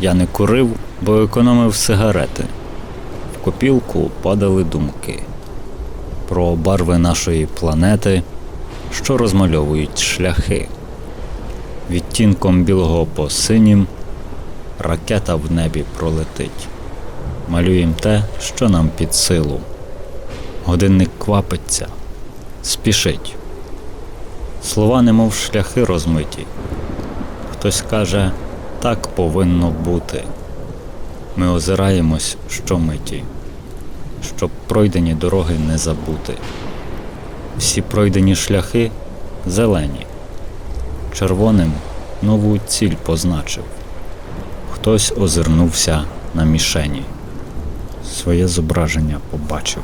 Я не курив, бо економив сигарети. В копілку падали думки про барви нашої планети, що розмальовують шляхи. Відтінком білого по синім ракета в небі пролетить. Малюєм те, що нам під силу. Годинник квапиться, спішить. Слова немов шляхи розмиті. Хтось каже, так повинно бути. Ми озираємось щомиті, щоб пройдені дороги не забути. Всі пройдені шляхи зелені, червоним нову ціль позначив. Хтось озирнувся на мішені, своє зображення побачив.